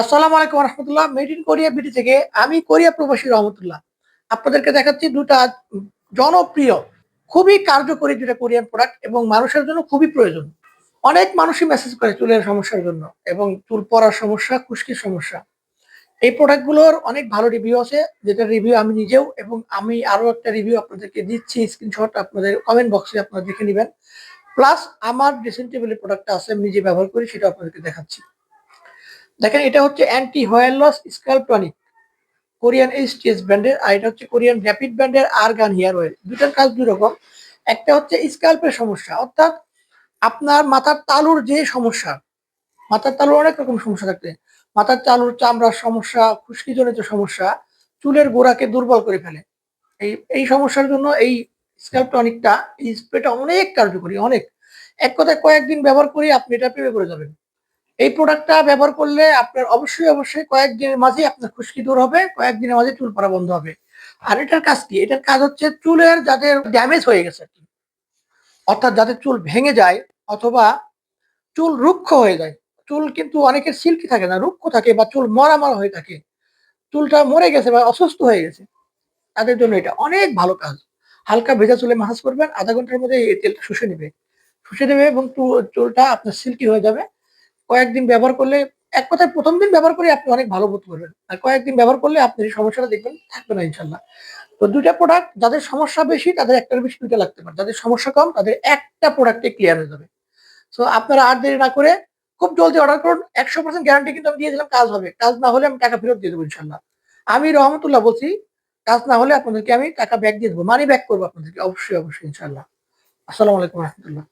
আসসালামু আলাইকুম রহমতুল্লাহ মেড ইন কোরিয়া বিডি থেকে আমি কোরিয়া প্রবাসী রহমতুল্লাহ। আপনাদেরকে দেখাচ্ছি দুটা জনপ্রিয়, খুবই কার্যকরী দুটা কোরিয়ান প্রোডাক্ট এবং মানুষের জন্য খুবই প্রয়োজন। অনেক মানুষই মেসেজ করে চুলের সমস্যার জন্য এবং চুল পড়ার সমস্যা, খুশকির সমস্যা। এই প্রোডাক্টগুলোর অনেক ভালো রিভিউ আছে, যেটা রিভিউ আমি নিজেও এবং আমি আরও একটা রিভিউ আপনাদেরকে দিচ্ছি স্ক্রিনশট আপনাদের কমেন্ট বক্সে আপনারা দেখে নেবেন। প্লাস আমার ড্রেসিং প্রোডাক্টটা আছে, আমি নিজে ব্যবহার করি সেটা আপনাদেরকে দেখাচ্ছি। দেখেন, এটা হচ্ছে anti hair loss tonic Korean HTS ব্র্যান্ডের আর এটা হচ্ছে কোরিয়ান র্যাপিড ব্র্যান্ডের আরগান হেয়ার অয়েল দুটার কাজ দুই রকম। একটা হচ্ছে স্ক্যাল্পের সমস্যা, অর্থাৎ আপনার মাথার তালুর যে সমস্যা, মাথার তালুর অনেক রকম সমস্যা থাকতে মাথার তালুর চামড়ার সমস্যা, খুশকিজনিত সমস্যা, চুলের গোড়াকে দুর্বল করে ফেলে। এই এই সমস্যার জন্য এই স্ক্যাল্প টনিকটা এই স্প্রেটা অনেক কার্যকরী, অনেক। এক কথায় কয়েকদিন ব্যবহার করে আপনি এটা প্রেমে করে যাবেন। এই প্রোডাক্টটা ব্যবহার করলে আপনার অবশ্যই অবশ্যই কয়েকদিনের মাঝে আপনার খুশকি দূর হবে, কয়েকদিনের মাঝে চুল পড়া বন্ধ হবে। আর এটার কাজ কি? এটার কাজ হচ্ছে চুলের যাদের ড্যামেজ হয়ে গেছে অর্থাৎ যাদের চুল ভেঙে যায় অথবা চুল রুক্ষ হয়ে যায়। চুল কিন্তু অনেকের সিল্কি থাকে না, রুক্ষ থাকে বা চুল মরা মরা হয়ে থাকে। চুলটা মরে গেছে বা অসুস্থ হয়ে গেছে, তাদের জন্য এটা অনেক ভালো কাজ। হালকা ভেজা চুলে মাসাজ করবেন, আধা ঘণ্টার মধ্যে এই তেলটা শুষে নেবে। শুষে নেবে এবং চুলটা আপনার সিল্কি হয়ে যাবে। কয়েকদিন ব্যবহার করলে, এক কথায় প্রথম দিন ব্যবহার করে আপনি অনেক ভালো বোধ করবেন। আর কয়েকদিন ব্যবহার করলে আপনি এই সমস্যাটা দেখবেন, থাকবে না ইনশাল্লাহ। তো দুইটা প্রোডাক্ট যাদের সমস্যা বেশি, তাদের একটার বেশি, দুইটা লাগতে পারে। যাদের সমস্যা কম, তাদের একটা প্রোডাক্টে ক্লিয়ার হয়ে যাবে। সো আপনারা আর দেরি না করে খুব জলদি অর্ডার করুন। একশো পার্সেন্ট গ্যারান্টি কিন্তু আমি দিয়ে দিলাম, কাজ হবে। কাজ না হলে আমি টাকা ফেরত দিয়ে দেবো ইনশাল্লাহ। আমি রহমতুল্লাহ বলছি, কাজ না হলে আপনাদেরকে আমি টাকা ব্যাক দিয়ে দেবো। মানি ব্যাক করব আপনাদেরকে, অবশ্যই অবশ্যই ইনশাল্লাহ। আসসালামু আলাইকুম রহমতুল্লাহ।